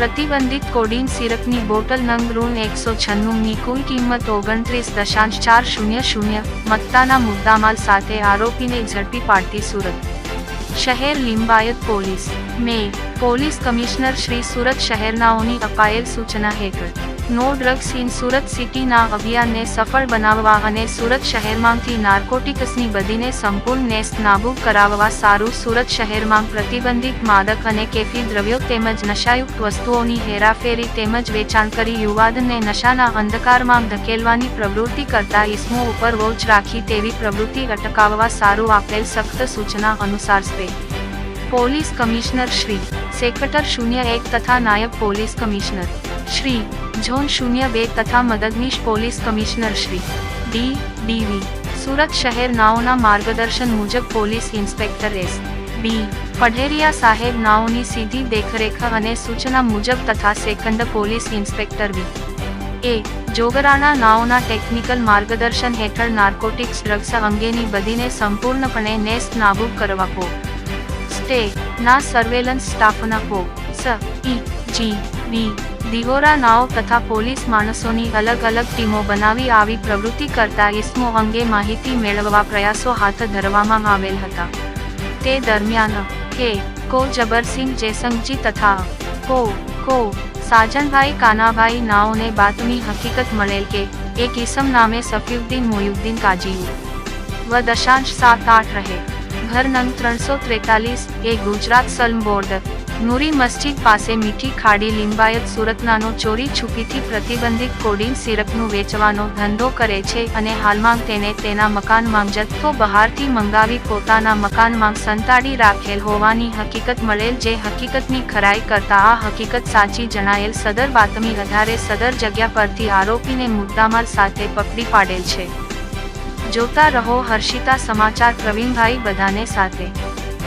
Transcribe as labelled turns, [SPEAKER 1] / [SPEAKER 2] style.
[SPEAKER 1] પ્રતિબંધિત codeine સિરપની bottle નંગ ઋણ એકસો છન્નુંની કુલ કિંમત ઓગણત્રીસ દશાંશ ચાર શૂન્ય શૂન્ય મત્તાના મુદ્દામાલ સાથે આરોપીને ઝડપી પાડતી સુરત. શહેર લિંબાયત પોલીસ. મે. પોલીસ કમિશનર શ્રી સુરત શહેરનાઓની અપાયેલ સૂચના હેઠળ. નો ડ્રગ્સ ઇન સુરત સિટીના અભિયાનને સફળ બનાવવા અને સુરત શહેરમાંથી નાર્કોટિક્સની બધીને સંપૂર્ણ નેસ્ત નાબૂદ કરાવવા સારું સુરત શહેરમાં પ્રતિબંધિત માદક અને કેફી દ્રવ્યો તેમજ નશાયુક્ત વસ્તુઓની હેરાફેરી તેમજ વેચાણ કરી યુવાધનને નશાના અંધકારમાં ધકેલવાની પ્રવૃત્તિ કરતા ઇસમો ઉપર વોચ રાખી તેવી પ્રવૃત્તિ અટકાવવા સારું આપેલ સખ્ત સૂચના અનુસાર સ્પે પોલીસ કમિશનર શ્રી સેક્રેટર શૂન્ય એક તથા નાયબ પોલીસ કમિશનર શ્રી ઝોન શૂન્ય બે તથા મદદનીશ police commissioner Shri D D V Surat શહેર નાઓના માર્ગદર્શન મુજબ police inspector S. B Padheriya સાહેબ નાઓની સીધી દેખરેખ અને સૂચના મુજબ તથા second police inspector V. A. Jograna નાઓના technical માર્ગદર્શન હેઠળ નાર્કોટિક્સ ડ્રગ્સ અંગેની બધીને સંપૂર્ણપણે નેસ્ત નાબૂદ કરવા કો સ્ટે. ના સર્વેલન્સ સ્ટાફના કો સ. ઈ. જી. વી. દિહોરા નાઓ તથા પોલીસ માણસોની અલગ અલગ ટીમો બનાવી આવી પ્રવૃત્તિ કરતા ઇસમો અંગે માહિતી મેળવવા પ્રયાસો હાથ ધરવામાં આવેલ હતા. તે દરમિયાન, કે, કો જબરસિંહ જેસંગજી તથા, કો કો, સાજનભાઈ કાનાભાઈ નાઓને બાતમી હકીકત મળેલ કે, એક ઇસમ નામે સફીઉદ્દીન મોયુદ્દીન કાજી વ દશાંશ સાત આઠ રહે. ઘર નંગ ત્રણસો ત્રેતાલીસ એ ગુજરાત સલમ બોર્ડ. નૂરી મસ્જિદ પાસે મીઠી ખાડી લિંબાયત સુરતનાનો ચોરી છુપીથી પ્રતિબંધિત કોડિંગ સિરપનું વેચવાનો ધંધો કરે છે અને હાલમાં તેને તેના મકાનમાં જથ્થો બહારથી મંગાવી પોતાના મકાનમાં સંતાડી રાખેલ હોવાની હકીકત મળેલ જે હકીકતની ખરાઈ કરતા આ હકીકત સાચી જણાયેલ સદર બાતમી આધારે સદર જગ્યા પરથી આરોપીને મુદ્દામાલ સાથે પકડી પાડેલ છે. જોતા રહો હર્ષિતા સમાચાર પ્રવીણભાઈ બધાને સાથે.